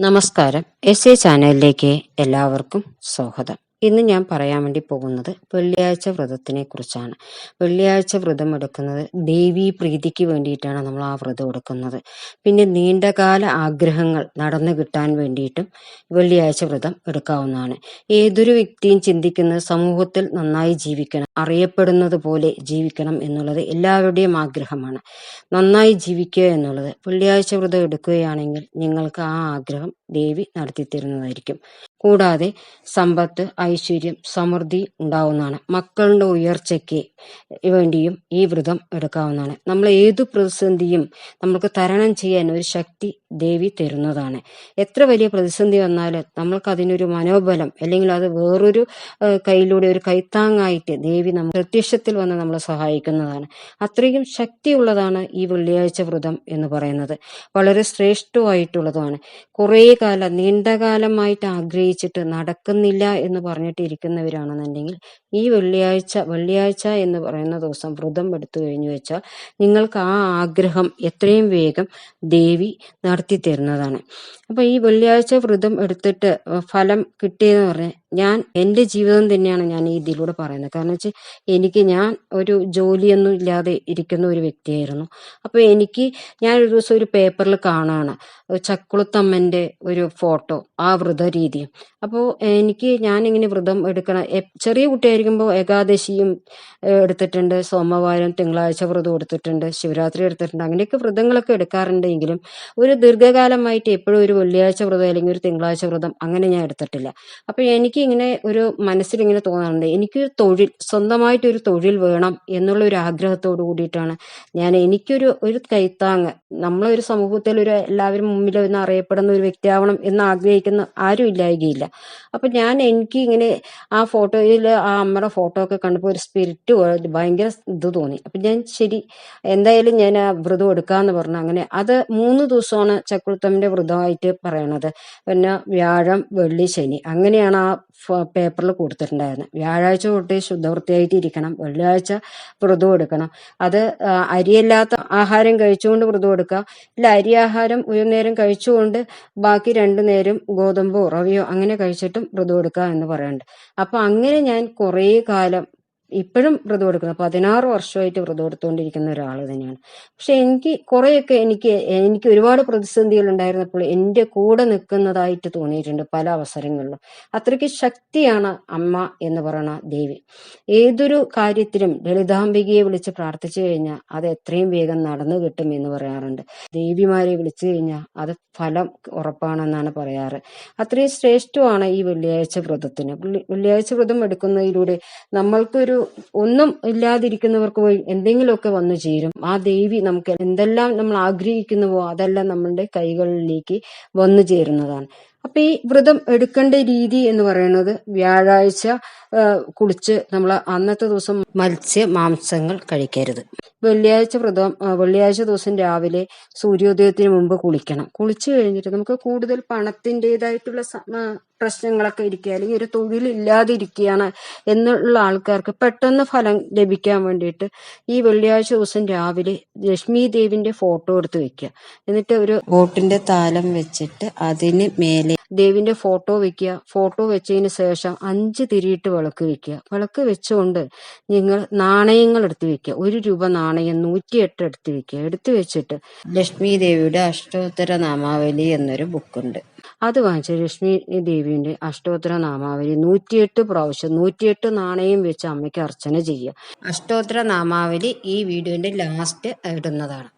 നമസ്കാരം. S A ചാനലിലേക്ക് എല്ലാവർക്കും സ്വാഗതം. ഇന്ന് ഞാൻ പറയാൻ വേണ്ടി പോകുന്നത് വെള്ളിയാഴ്ച വ്രതത്തിനെ കുറിച്ചാണ്. വെള്ളിയാഴ്ച വ്രതം എടുക്കുന്നത് ദേവീ പ്രീതിക്ക് വേണ്ടിയിട്ടാണ് നമ്മൾ ആ വ്രതം എടുക്കുന്നത്. പിന്നെ നീണ്ടകാല ആഗ്രഹങ്ങൾ നടന്നു കിട്ടാൻ വേണ്ടിയിട്ടും വെള്ളിയാഴ്ച വ്രതം എടുക്കാവുന്നതാണ്. ഏതൊരു വ്യക്തിയും ചിന്തിക്കുന്ന സമൂഹത്തിൽ നന്നായി ജീവിക്കണം അറിയപ്പെടുന്നത് പോലെ ജീവിക്കണം എന്നുള്ളത് എല്ലാവരുടെയും ആഗ്രഹമാണ്. നന്നായി ജീവിക്കുക എന്നുള്ളത് വെള്ളിയാഴ്ച വ്രതം എടുക്കുകയാണെങ്കിൽ നിങ്ങൾക്ക് ആ ആഗ്രഹം ദേവി നടത്തി തരുന്നതായിരിക്കും കൂടാതെ സമ്പത്ത് ഐശ്വര്യം സമൃദ്ധി ഉണ്ടാവുന്നതാണ്. മക്കളുടെ ഉയർച്ചയ്ക്ക് വേണ്ടിയും ഈ വ്രതം എടുക്കാവുന്നതാണ്. നമ്മൾ ഏതു പ്രതിസന്ധിയും നമുക്ക് തരണം ചെയ്യാൻ ഒരു ശക്തി ദേവി തരുന്നതാണ്. എത്ര വലിയ പ്രതിസന്ധി വന്നാലും നമ്മൾക്ക് അതിനൊരു മനോബലം അല്ലെങ്കിൽ അത് വേറൊരു കയ്യിലൂടെ ഒരു കൈത്താങ്ങായിട്ട് ദേവി നമ്മൾ പ്രത്യക്ഷത്തിൽ വന്ന് നമ്മളെ സഹായിക്കുന്നതാണ്. അത്രയും ശക്തിയുള്ളതാണ് ഈ വെള്ളിയാഴ്ച വ്രതം എന്ന് പറയുന്നത്. വളരെ ശ്രേഷ്ഠമായിട്ടുള്ളതാണ്. കുറേ കാലം നീണ്ടകാലമായിട്ട് ആഗ്രഹിച്ചിട്ട് നടക്കുന്നില്ല എന്ന് പറഞ്ഞിട്ട് ഇരിക്കുന്നവരാണെന്നുണ്ടെങ്കിൽ ഈ വെള്ളിയാഴ്ച വെള്ളിയാഴ്ച എന്ന് പറയുന്ന ദിവസം വ്രതം എടുത്തു കഴിഞ്ഞു വെച്ചാൽ നിങ്ങൾക്ക് ആ ആഗ്രഹം എത്രയും വേഗം ദേവി നടത്തി തരുന്നതാണ് അപ്പൊ ഈ വെള്ളിയാഴ്ച വ്രതം എടുത്തിട്ട് ഫലം കിട്ടിയെന്ന് പറഞ്ഞാൽ ഞാൻ എന്റെ ജീവിതം തന്നെയാണ് ഞാൻ ഈ ഇതിലൂടെ പറയുന്നത്. കാരണം വെച്ചാൽ എനിക്ക് ഞാൻ ഒരു ജോലിയൊന്നും ഇല്ലാതെ ഇരിക്കുന്ന ഒരു വ്യക്തിയായിരുന്നു. അപ്പൊ എനിക്ക് ഞാൻ ഒരു ദിവസം ഒരു പേപ്പറിൽ കാണാണ്. ചക്കുളത്തമ്മന്റെ ഒരു ഫോട്ടോ ആ വ്രത രീതി അപ്പോൾ എനിക്ക് ഞാൻ ഇങ്ങനെ വ്രതം എടുക്കണം ചെറിയ കുട്ടിയായിരിക്കുമ്പോൾ ഏകാദശിയും എടുത്തിട്ടുണ്ട്. സോമവാരം തിങ്കളാഴ്ച വ്രതം എടുത്തിട്ടുണ്ട്. ശിവരാത്രി എടുത്തിട്ടുണ്ട്. അങ്ങനെയൊക്കെ വ്രതങ്ങളൊക്കെ എടുക്കാറുണ്ടെങ്കിലും ഒരു ദീർഘകാലമായിട്ട് എപ്പോഴും ഒരു വെള്ളിയാഴ്ച വ്രതം അല്ലെങ്കിൽ ഒരു തിങ്കളാഴ്ച വ്രതം അങ്ങനെ ഞാൻ എടുത്തിട്ടില്ല. അപ്പൊ എനിക്ക് ഇങ്ങനെ ഒരു മനസ്സിൽ ഇങ്ങനെ തോന്നാറുണ്ട്. എനിക്കൊരു തൊഴിൽ സ്വന്തമായിട്ട് ഒരു തൊഴിൽ വേണം എന്നുള്ള ഒരു ആഗ്രഹത്തോട് കൂടിയിട്ടാണ് ഞാൻ എനിക്കൊരു ഒരു കൈത്താങ് നമ്മളൊരു സമൂഹത്തിൽ ഒരു എല്ലാവരും മുമ്പിൽ ഒന്ന് അറിയപ്പെടുന്ന ഒരു വ്യക്തിയാവണം എന്ന് ആഗ്രഹിക്കുന്ന ആരും ഇല്ലായികയില്ല അപ്പൊ ഞാൻ എനിക്ക് ഇങ്ങനെ ആ ഫോട്ടോയിൽ ആ അമ്മയുടെ ഫോട്ടോ ഒക്കെ കണ്ടപ്പോൾ ഒരു സ്പിരിറ്റ് ഭയങ്കര ഇത് തോന്നി. അപ്പൊ ഞാൻ ശരി എന്തായാലും ഞാൻ ആ വ്രതം എടുക്കാന്ന് പറഞ്ഞു. അങ്ങനെ അത് മൂന്ന് ദിവസമാണ് ചക്രത്തമ്മിന്റെ വ്രതമായിട്ട് പറയണത്. പിന്നെ വ്യാഴം വെള്ളി ശനി അങ്ങനെയാണ് ആ പേപ്പറിൽ കൊടുത്തിട്ടുണ്ടായിരുന്നത് വ്യാഴാഴ്ച തൊട്ട് ശുദ്ധവൃത്തിയായിട്ട് ഇരിക്കണം. വെള്ളിയാഴ്ച വ്രതം എടുക്കണം. അത് അരിയല്ലാത്ത ആഹാരം കഴിച്ചുകൊണ്ട് വ്രതം എടുക്കുക ഇല്ല അരി ആഹാരം ഒരു നേരം കഴിച്ചുകൊണ്ട് ബാക്കി രണ്ടു നേരം ഗോതമ്പോ റവിയോ അങ്ങനെ കഴിച്ചിട്ടും വ്രതം എടുക്കുക എന്ന് പറയുന്നുണ്ട്. അപ്പൊ അങ്ങനെ ഞാൻ കുറേ കാലം ഇപ്പോഴും വ്രതം എടുക്കുന്നത് പതിനാറ് വർഷമായിട്ട് വ്രതം എടുത്തുകൊണ്ടിരിക്കുന്ന ഒരാൾ തന്നെയാണ്. പക്ഷെ എനിക്ക് കുറെയൊക്കെ എനിക്ക് എനിക്ക് ഒരുപാട് പ്രതിസന്ധികൾ ഉണ്ടായിരുന്നപ്പോൾ എന്റെ കൂടെ നിൽക്കുന്നതായിട്ട് തോന്നിയിട്ടുണ്ട് പല അവസരങ്ങളിലും. അത്രയ്ക്ക് ശക്തിയാണ് അമ്മ എന്ന് പറയുന്ന ദേവി. ഏതൊരു കാര്യത്തിലും ലളിതാംബികയെ വിളിച്ച് പ്രാർത്ഥിച്ചു കഴിഞ്ഞാൽ അത് എത്രയും വേഗം നടന്നു കിട്ടും എന്ന് പറയാറുണ്ട്. ദേവിമാരെ വിളിച്ചു കഴിഞ്ഞാൽ അത് ഫലം ഉറപ്പാണെന്നാണ് പറയാറ്. അത്രയും ശ്രേഷ്ഠമാണ് ഈ വെള്ളിയാഴ്ച വ്രതത്തിന്. വെള്ളി- വെള്ളിയാഴ്ച വ്രതം എടുക്കുന്നതിലൂടെ നമ്മൾക്കൊരു ഒന്നും ഇല്ലാതിരിക്കുന്നവർക്ക് പോയി എന്തെങ്കിലുമൊക്കെ വന്നു ചേരും. ആ ദേവി നമുക്ക് എന്തെല്ലാം നമ്മൾ ആഗ്രഹിക്കുന്നുവോ അതെല്ലാം നമ്മളുടെ കൈകളിലേക്ക് വന്നു ചേരുന്നതാണ്. അപ്പൊ ഈ വ്രതം എടുക്കേണ്ട രീതി എന്ന് പറയുന്നത് വ്യാഴാഴ്ച കുളിച്ച് നമ്മൾ അന്നത്തെ ദിവസം മത്സ്യ മാംസങ്ങൾ കഴിക്കരുത്. വെള്ളിയാഴ്ച വ്രതം വെള്ളിയാഴ്ച ദിവസം രാവിലെ സൂര്യോദയത്തിന് മുമ്പ് കുളിക്കണം. കുളിച്ചു കഴിഞ്ഞിട്ട് നമുക്ക് കൂടുതൽ പണത്തിന്റെതായിട്ടുള്ള പ്രശ്നങ്ങളൊക്കെ ഇരിക്കുക അല്ലെങ്കിൽ ഒരു തൊഴിലില്ലാതെ ഇരിക്കുകയാണ് എന്നുള്ള ആൾക്കാർക്ക് പെട്ടെന്ന് ഫലം ലഭിക്കാൻ വേണ്ടിയിട്ട് ഈ വെള്ളിയാഴ്ച ദിവസം രാവിലെ ലക്ഷ്മി ദേവിന്റെ ഫോട്ടോ എടുത്ത് വെക്കുക. എന്നിട്ട് ഒരു ബോട്ടിന്റെ താലം വെച്ചിട്ട് അതിന് മേലെ ദേവിന്റെ ഫോട്ടോ വെക്കുക. ഫോട്ടോ വെച്ചതിന് ശേഷം അഞ്ച് തിരിയിട്ട് വിളക്ക് വെക്കുക. വിളക്ക് വെച്ചുകൊണ്ട് നിങ്ങൾ നാണയങ്ങൾ എടുത്ത് വെക്കുക. ഒരു രൂപ നാണയം നൂറ്റിയെട്ട് എടുത്തു വെക്കുക എടുത്തു വെച്ചിട്ട് ലക്ഷ്മി ദേവിയുടെ അഷ്ടോത്തര നാമാവലി എന്നൊരു ബുക്കുണ്ട്. അത് വാങ്ങിച്ച് ലക്ഷ്മി ദേവിയുടെ അഷ്ടോത്തര നാമാവലി നൂറ്റിയെട്ട് പ്രാവശ്യം നൂറ്റിയെട്ട് നാണയം വെച്ച് അമ്മയ്ക്ക് അർച്ചന ചെയ്യുക. അഷ്ടോത്തര നാമാവലി ഈ വീഡിയോന്റെ ലാസ്റ്റ് ഇടുന്നതാണ്.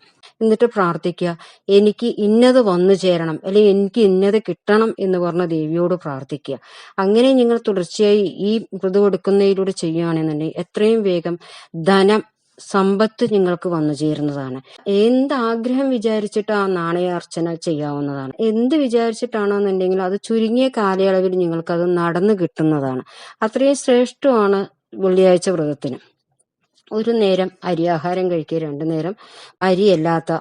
എന്നിട്ട് പ്രാർത്ഥിക്കുക. എനിക്ക് ഇന്നത് വന്നു ചേരണം. അല്ലെങ്കിൽ എനിക്ക് ഇന്നത് കിട്ടണം എന്ന് പറഞ്ഞ ദേവിയോട് പ്രാർത്ഥിക്കുക. അങ്ങനെ നിങ്ങൾ തുടർച്ചയായി ഈ വ്രതം എടുക്കുന്നതിലൂടെ ചെയ്യുകയാണെന്നുണ്ടെങ്കിൽ എത്രയും വേഗം ധനം സമ്പത്ത് നിങ്ങൾക്ക് വന്നു ചേരുന്നതാണ്. എന്ത് ആഗ്രഹം വിചാരിച്ചിട്ട് ആ നാണയാർച്ചന ചെയ്യാവുന്നതാണ്? എന്ത് വിചാരിച്ചിട്ടാണെന്നുണ്ടെങ്കിൽ അത് ചുരുങ്ങിയ കാലയളവിൽ നിങ്ങൾക്ക് അത് നടന്നു കിട്ടുന്നതാണ്. അത്രയും ശ്രേഷ്ഠമാണ് വെള്ളിയാഴ്ച വ്രതത്തിന്. ഒരു നേരം അരി ആഹാരം കഴിക്കുക രണ്ടു നേരം അരിയല്ലാത്ത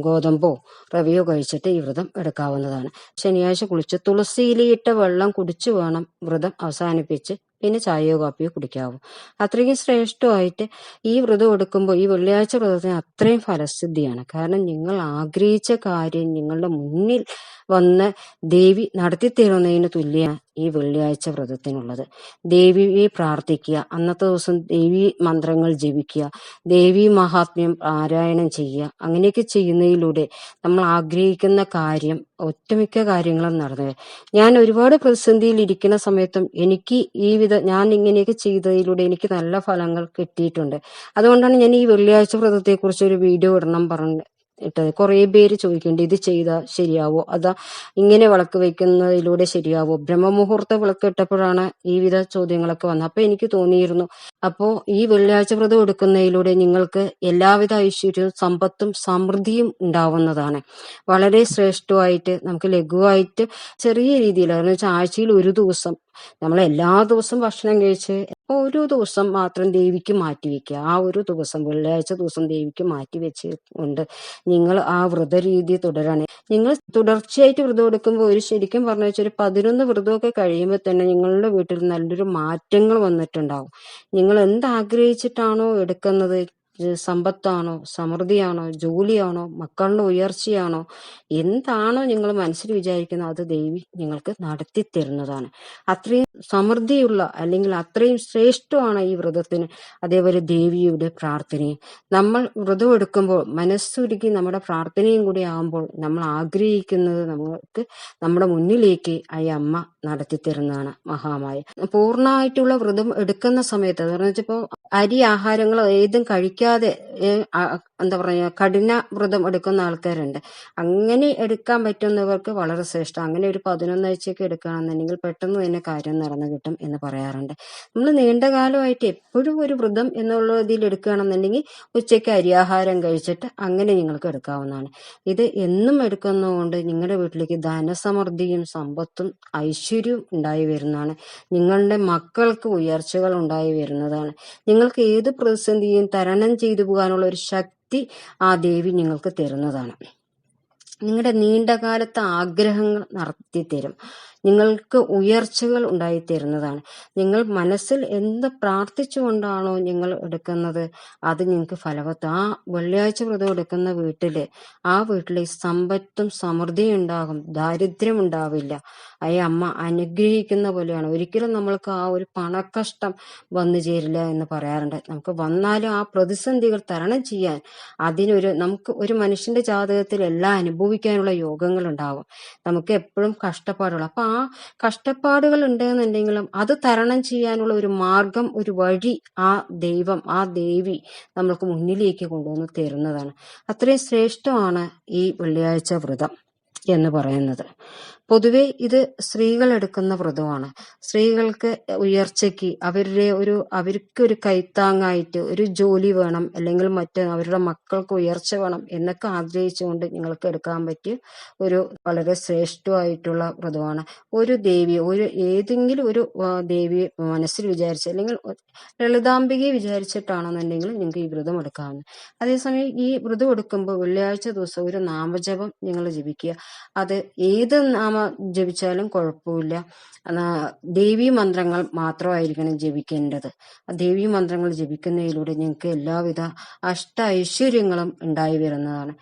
ഗോതമ്പോ റവയോ കഴിച്ചിട്ട് ഈ വ്രതം എടുക്കാവുന്നതാണ്. ശനിയാഴ്ച കുളിച്ച് തുളസിയിലയിട്ട വെള്ളം കുടിച്ചു വേണം വ്രതം അവസാനിപ്പിച്ച് പിന്നെ ചായയോ കാപ്പിയോ കുടിക്കാവൂ. അത്രയ്ക്കും ശ്രേഷ്ഠമായിട്ട് ഈ വ്രതം എടുക്കുമ്പോൾ ഈ വെള്ളിയാഴ്ച വ്രതത്തിന് അത്രയും ഫലസിദ്ധിയാണ്. കാരണം നിങ്ങൾ ആഗ്രഹിച്ച കാര്യം നിങ്ങളുടെ മുന്നിൽ വന്ന് ദേവി നടത്തിത്തരുന്നതിന് തുല്യമാണ്. ഈ വെള്ളിയാഴ്ച വ്രതത്തിനുള്ളത്. ദേവിയെ പ്രാർത്ഥിക്കുക. അന്നത്തെ ദിവസം ദേവി മന്ത്രങ്ങൾ ജപിക്കുക. ദേവി മഹാത്മ്യം പാരായണം ചെയ്യുക. അങ്ങനെയൊക്കെ ചെയ്യുന്നതിലൂടെ നമ്മൾ ആഗ്രഹിക്കുന്ന കാര്യം ഒറ്റമിക്ക കാര്യങ്ങളും നടന്നു ഞാൻ ഒരുപാട് പ്രതിസന്ധിയിൽ ഇരിക്കുന്ന സമയത്തും എനിക്ക് ഈ വിധ ഞാൻ ഇങ്ങനെയൊക്കെ ചെയ്തതിലൂടെ എനിക്ക് നല്ല ഫലങ്ങൾ കിട്ടിയിട്ടുണ്ട്. അതുകൊണ്ടാണ് ഞാൻ ഈ വെള്ളിയാഴ്ച വ്രതത്തെക്കുറിച്ച് ഒരു വീഡിയോ ഇടണം പറഞ്ഞ് ഇട്ടത് കുറേ പേര് ചോദിക്കുന്നുണ്ട് ഇത് ചെയ്താൽ ശരിയാവോ? അതാ ഇങ്ങനെ വിളക്ക് വെക്കുന്നതിലൂടെ ശരിയാവോ? ബ്രഹ്മമുഹൂർത്ത വിളക്ക് ഇട്ടപ്പോഴാണ് ഈ വിധ ചോദ്യങ്ങളൊക്കെ വന്നത്. അപ്പൊ എനിക്ക് തോന്നിയിരുന്നു അപ്പോ ഈ വെള്ളിയാഴ്ച വ്രതം എടുക്കുന്നതിലൂടെ നിങ്ങൾക്ക് എല്ലാവിധ ഐശ്വര്യവും സമ്പത്തും സമൃദ്ധിയും ഉണ്ടാവുന്നതാണ്. വളരെ ശ്രേഷ്ഠമായിട്ട് നമുക്ക് ലഘുവായിട്ട് ചെറിയ രീതിയിൽ അതെന്ന് വെച്ചാൽ ആഴ്ചയിൽ ഒരു ദിവസം നമ്മൾ എല്ലാ ദിവസവും ഭക്ഷണം കഴിച്ച് ഒരു ദിവസം മാത്രം ദേവിക്ക് മാറ്റിവെക്കുക ആ ഒരു ദിവസം വെള്ളിയാഴ്ച ദിവസം ദേവിക്ക് മാറ്റി വെച്ച് കൊണ്ട് നിങ്ങൾ ആ വ്രതരീതി തുടരണേ. നിങ്ങൾ തുടർച്ചയായിട്ട് വ്രതം എടുക്കുമ്പോൾ ഒരു ശരിക്കും പറഞ്ഞു വെച്ചാൽ ഒരു പതിനൊന്ന് വ്രതമൊക്കെ കഴിയുമ്പോൾ തന്നെ നിങ്ങളുടെ വീട്ടിൽ നല്ലൊരു മാറ്റങ്ങൾ വന്നിട്ടുണ്ടാവും. നിങ്ങൾ എന്താഗ്രഹിച്ചിട്ടാണോ എടുക്കുന്നത്? സമ്പത്താണോ സമൃദ്ധിയാണോ ജോലിയാണോ മക്കളുടെ ഉയർച്ചയാണോ എന്താണോ നിങ്ങൾ മനസ്സിൽ വിചാരിക്കുന്നത് അത് ദേവി നിങ്ങൾക്ക് നടത്തി തരുന്നതാണ്. അത്രയും സമൃദ്ധിയുള്ള അല്ലെങ്കിൽ അത്രയും ശ്രേഷ്ഠമാണ് ഈ വ്രതത്തിന് അതേപോലെ ദേവിയുടെ പ്രാർത്ഥനയും. നമ്മൾ വ്രതം എടുക്കുമ്പോൾ നമ്മുടെ പ്രാർത്ഥനയും കൂടി ആകുമ്പോൾ നമ്മൾ ആഗ്രഹിക്കുന്നത് നമുക്ക് നമ്മുടെ മുന്നിലേക്ക് ആ അമ്മ നടത്തി തരുന്നതാണ് മഹാമായ. പൂർണമായിട്ടുള്ള വ്രതം എടുക്കുന്ന സമയത്ത് എന്ന് വെച്ചപ്പോ അരി ആഹാരങ്ങൾ ഏതും കഴിക്കാതെ എന്താ പറയുക കഠിന വ്രതം എടുക്കുന്ന ആൾക്കാരുണ്ട്. അങ്ങനെ എടുക്കാൻ പറ്റുന്നവർക്ക് വളരെ ശ്രേഷ്ഠം. അങ്ങനെ ഒരു പതിനൊന്നാഴ്ചയൊക്കെ എടുക്കുകയാണെന്നുണ്ടെങ്കിൽ പെട്ടെന്ന് തന്നെ കാര്യം നടന്നു കിട്ടും എന്ന് പറയാറുണ്ട്. നമ്മൾ നീണ്ട കാലമായിട്ട് എപ്പോഴും ഒരു വ്രതം എന്നുള്ള ഇതിൽ എടുക്കുകയാണെന്നുണ്ടെങ്കിൽ ഉച്ചയ്ക്ക് അരിയാഹാരം കഴിച്ചിട്ട് അങ്ങനെ നിങ്ങൾക്ക് എടുക്കാവുന്നതാണ്. ഇത് എന്നും എടുക്കുന്നതുകൊണ്ട് നിങ്ങളുടെ വീട്ടിലേക്ക് ധനസമൃദ്ധിയും സമ്പത്തും ഐശ്വര്യവും ഉണ്ടായി വരുന്നതാണ്. നിങ്ങളുടെ മക്കൾക്ക് ഉയർച്ചകൾ ഉണ്ടായി വരുന്നതാണ്. നിങ്ങൾക്ക് ഏത് പ്രതിസന്ധിയും തരണം ചെയ്തു പോകാനുള്ള ഒരു ശക്തി ആ ദേവി നിങ്ങൾക്ക് തരുന്നതാണ്. നിങ്ങളുടെ നീണ്ടകാലത്തെ ആഗ്രഹങ്ങൾ നടത്തി തരും നിങ്ങൾക്ക് ഉയർച്ചകൾ ഉണ്ടായിത്തീരുന്നതാണ്. നിങ്ങൾ മനസ്സിൽ എന്ത് പ്രാർത്ഥിച്ചുകൊണ്ടാണോ നിങ്ങൾ എടുക്കുന്നത് അത് നിങ്ങൾക്ക് ഫലവത്ത്. ആ വെള്ളിയാഴ്ച വ്രതം എടുക്കുന്ന വീട്ടിൽ ആ വീട്ടിൽ സമ്പത്തും സമൃദ്ധിയും ഉണ്ടാകും ദാരിദ്ര്യം ഉണ്ടാവില്ല. അയ അമ്മ അനുഗ്രഹിക്കുന്ന പോലെയാണ്. ഒരിക്കലും നമ്മൾക്ക് ആ ഒരു പണക്കഷ്ടം വന്നു ചേരില്ല എന്ന് പറയാറുണ്ട്. നമുക്ക് വന്നാലും ആ പ്രതിസന്ധികൾ തരണം ചെയ്യാൻ അതിനൊരു നമുക്ക് ഒരു മനുഷ്യന്റെ ജാതകത്തിൽ എല്ലാം അനുഭവിക്കാനുള്ള യോഗങ്ങൾ ഉണ്ടാവും. നമുക്ക് എപ്പോഴും കഷ്ടപ്പാടുള്ള അപ്പൊ കഷ്ടപ്പാടുകൾ ഉണ്ടെന്നുണ്ടെങ്കിലും അത് തരണം ചെയ്യാനുള്ള ഒരു മാർഗം ഒരു വഴി ആ ദൈവം ആ ദേവി നമ്മൾക്ക് മുന്നിലേക്ക് കൊണ്ടുവന്ന് തരുന്നതാണ്. അത്രയും ശ്രേഷ്ഠമാണ് ഈ വെള്ളിയാഴ്ച വ്രതം എന്ന് പറയുന്നത്. പൊതുവെ ഇത് സ്ത്രീകൾ എടുക്കുന്ന വ്രതമാണ്. സ്ത്രീകൾക്ക് ഉയർച്ചയ്ക്ക് അവരുടെ ഒരു അവർക്ക് ഒരു കൈത്താങ്ങായിട്ട് ഒരു ജോലി വേണം അല്ലെങ്കിൽ മറ്റ് അവരുടെ മക്കൾക്ക് ഉയർച്ച വേണം എന്നൊക്കെ ആഗ്രഹിച്ചുകൊണ്ട് നിങ്ങൾക്ക് എടുക്കാൻ പറ്റിയ ഒരു വളരെ ശ്രേഷ്ഠമായിട്ടുള്ള വ്രതമാണ്. ഒരു ദേവി ഒരു ഏതെങ്കിലും ഒരു ദേവി മനസ്സിൽ വിചാരിച്ച് അല്ലെങ്കിൽ ലളിതാംബികയെ വിചാരിച്ചിട്ടാണെന്നുണ്ടെങ്കിൽ നിങ്ങൾക്ക് ഈ വ്രതം എടുക്കാവുന്നത് അതേസമയം ഈ വ്രതം എടുക്കുമ്പോൾ വെള്ളിയാഴ്ച ദിവസം ഒരു നാമജപം നിങ്ങൾ ജപിക്കുക. അത് ഏത് ജപിച്ചാലും കുഴപ്പമില്ല. ദേവീ മന്ത്രങ്ങൾ മാത്രമായിരിക്കണം ജപിക്കേണ്ടത്. ആ ദേവീ മന്ത്രങ്ങൾ ജപിക്കുന്നതിലൂടെ ഞങ്ങൾക്ക് എല്ലാവിധ അഷ്ട ഐശ്വര്യങ്ങളും ഉണ്ടായി വരുന്നതാണ്.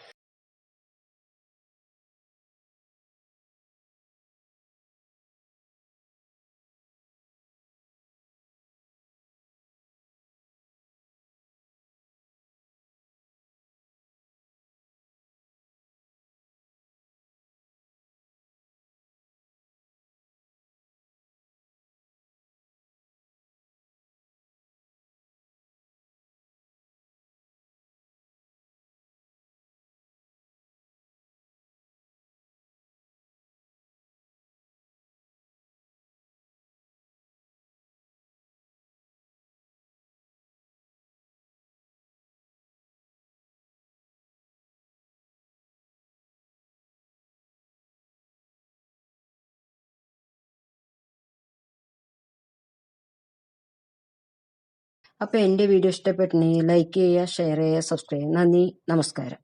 അപ്പോൾ എന്റെ വീഡിയോ ഇഷ്ടപ്പെട്ടെങ്കിൽ ലൈക്ക് ചെയ്യുക ഷെയർ ചെയ്യുക സബ്സ്ക്രൈബ് ചെയ്യുക. നന്ദി നമസ്കാരം.